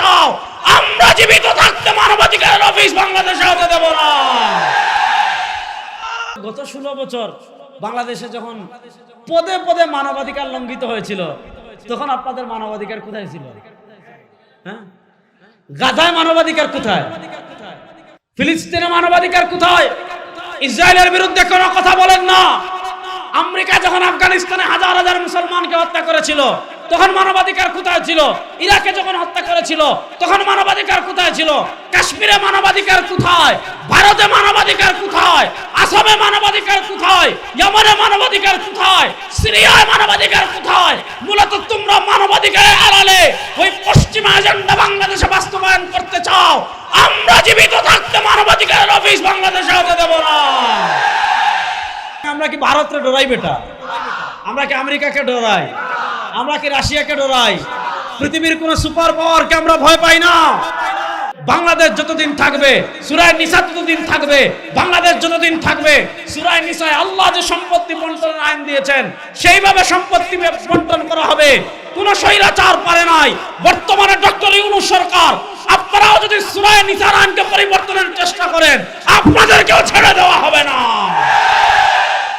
চাও, আমরা জীবিত থাকতে মানবাধিকার অফিস বাংলাদেশে হতে দেব না। গত ষোলো বছর বাংলাদেশে যখন পদে পদে মানবাধিকার লঙ্ঘিত হয়েছিল, তখন আপনাদের মানবাধিকার কোথায় ছিল? হ্যাঁ? গাজায় মানবাধিকার কোথায়? ফিলিস্তিনে মানবাধিকার কোথায়? ইসরায়েলের বিরুদ্ধে কোনো কথা বলেন না। আমেরিকা যখন আফগানিস্তানে হাজার হাজার মুসলমানকে হত্যা করেছিল তখন মানবাধিকার কোথায় ছিল? ইরাকে যখন হত্যা করেছিল, তখন মানবাধিকার কোথায় ছিল? কাশ্মীরে মানবাধিকার কোথায়? ভারতে মানবাধিকার কোথায়? আসামে মানবাধিকার কোথায়? ইয়ামানে মানবাধিকার কোথায়? সিরিয়ায় মানবাধিকার কোথায়? মূলত তোমরা মানবাধিকারের আড়ালে ওই পশ্চিমা এজেন্ডা বাংলাদেশে বাস্তবায়ন করতে চাও। আমরা জীবিত থাকতে মানবাধিকারের অফিস বাংলাদেশে হতে দেব না। আমরা কি ভারতকে ডরাই বেটা? আমরা কি আমেরিকাকে ডরাই? আমরা কি রাশিয়াকে ডরাই? পৃথিবীর কোন সুপার পাওয়ারকে আমরা ভয় পাই না। বাংলাদেশ যতদিন থাকবে, সুরায় নিসা ততদিন থাকবে, বাংলাদেশ যতদিন থাকবে, সুরায় নিসায় আল্লাহ যে সম্পত্তি বন্টনের আইন দিয়েছেন, সেইভাবে সম্পত্তি বন্টন করা হবে। কোন স্বৈরাচার পারে নাই। বর্তমানে ডক্টর ইউনু সরকার, আপনারাও যদি সুরায় নিসার আইনকে পরিবর্তনের চেষ্টা করেন, আপনাদেরকেও ছেড়ে দেওয়া হবে